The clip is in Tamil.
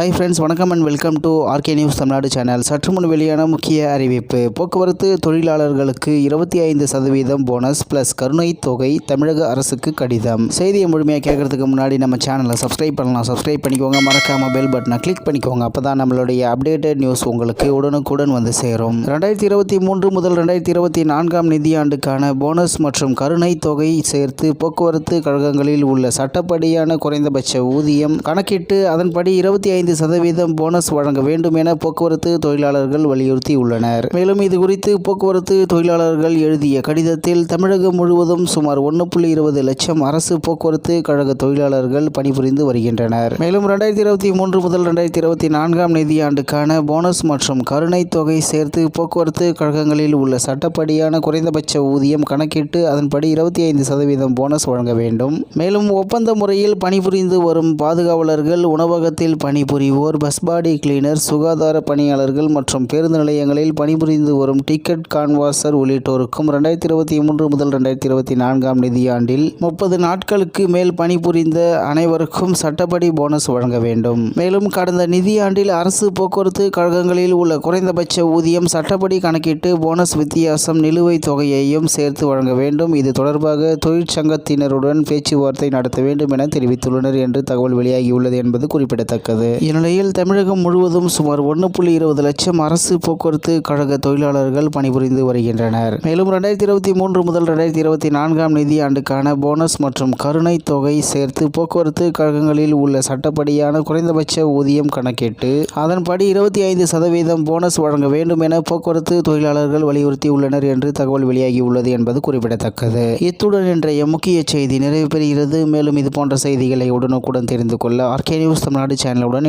ஹாய் ஃப்ரெண்ட்ஸ் வணக்கம் and welcome to R K news Tamil Nadu channel சற்று முன் வெளியான முக்கிய அறிவிப்பு. போக்குவரத்து தொழிலாளர்களுக்கு இருபத்தி ஐந்து சதவீதம் போனஸ் ப்ளஸ் கருணை தொகை தமிழக அரசுக்கு கடிதம். செய்தியை முழுமையாக கேட்கறதுக்கு முன்னாடி நம்ம சேனலை சப்ஸ்கிரைப் பண்ணலாம். சப்ஸ்கிரைப் பண்ணிக்கோங்க. மறக்காம பெல் பட்டனை கிளிக் பண்ணிக்கோங்க. அப்போ தான் நம்மளுடைய அப்டேட்டட் நியூஸ் உங்களுக்கு உடனுக்குடன் வந்து சேரும். ரெண்டாயிரத்தி இருபத்தி மூன்று முதல் ரெண்டாயிரத்தி இருபத்தி நான்காம் நிதியாண்டுக்கான போனஸ் மற்றும் கருணை தொகை சேர்த்து போக்குவரத்து கழகங்களில் உள்ள சட்டப்படியான குறைந்தபட்ச ஊதியம் கணக்கிட்டு அதன்படி இருபத்தி ஐந்து சதவீதம் போனஸ் வழங்க வேண்டும் என போக்குவரத்து தொழிலாளர்கள் வலியுறுத்தி உள்ளனர். மேலும் இது குறித்து போக்குவரத்து தொழிலாளர்கள் எழுதிய கடிதத்தில் தமிழகம் முழுவதும் சுமார் ஒன்று புள்ளி இருபது லட்சம் அரசு போக்குவரத்து கழக தொழிலாளர்கள் பணிபுரிந்து வருகின்றனர். மேலும் இரண்டாயிரத்தி இருபத்தி மூன்று முதல் ரெண்டாயிரத்தி இருபத்தி நான்காம் நிதியாண்டுக்கான போனஸ் மற்றும் கருணை தொகை சேர்த்து போக்குவரத்து கழகங்களில் உள்ள சட்டப்படியான குறைந்தபட்ச ஊதியம் கணக்கிட்டு அதன்படி இருபத்தி ஐந்து சதவீதம் போனஸ் வழங்க வேண்டும். மேலும் ஒப்பந்த முறையில் பணிபுரிந்து வரும் பாதுகாவலர்கள் உணவகத்தில் பணிபுரிவோர் பஸ் பாடி கிளீனர் சுகாதார பணியாளர்கள் மற்றும் பேருந்து நிலையங்களில் பணிபுரிந்து வரும் டிக்கெட் கான்வாசர் உள்ளிட்டோருக்கும் ரெண்டாயிரத்தி இருபத்தி மூன்று முதல் ரெண்டாயிரத்தி இருபத்தி நான்காம் நிதியாண்டில் முப்பது நாட்களுக்கு மேல் பணிபுரிந்த அனைவருக்கும் சட்டப்படி போனஸ் வழங்க வேண்டும். மேலும் கடந்த நிதியாண்டில் அரசு போக்குவரத்து கழகங்களில் உள்ள குறைந்தபட்ச ஊதியம் சட்டப்படி கணக்கிட்டு போனஸ் வித்தியாசம் நிலுவைத் தொகையையும் சேர்த்து வழங்க வேண்டும். இது தொடர்பாக தொழிற்சங்கத்தினருடன் பேச்சுவார்த்தை நடத்த வேண்டும் என தெரிவித்துள்ளனர் என்று தகவல் வெளியாகியுள்ளது என்பது குறிப்பிடத்தக்கது. இந்நிலையில் தமிழகம் முழுவதும் சுமார் ஒன்று புள்ளி இருபது லட்சம் அரசு போக்குவரத்து கழக தொழிலாளர்கள் பணிபுரிந்து வருகின்றனர். மேலும் ரெண்டாயிரத்தி இருபத்தி மூன்று முதல் ரெண்டாயிரத்தி இருபத்தி நான்காம் நிதியாண்டுக்கான போனஸ் மற்றும் கருணை தொகை சேர்த்து போக்குவரத்து கழகங்களில் உள்ள சட்டப்படியான குறைந்தபட்ச ஊதியம் கணக்கிட்டு அதன்படி இருபத்தி ஐந்து சதவீதம் போனஸ் வழங்க வேண்டும் என போக்குவரத்து தொழிலாளர்கள் வலியுறுத்தியுள்ளனர் என்று தகவல் வெளியாகியுள்ளது என்பது குறிப்பிடத்தக்கது. இத்துடன் இன்றைய முக்கிய செய்தி நிறைவு பெறுகிறது. மேலும் இது போன்ற செய்திகளை உடனுக்குடன் தெரிந்து கொள்ள ஆர்கே நியூஸ் தமிழ்நாடு சேனலுடன்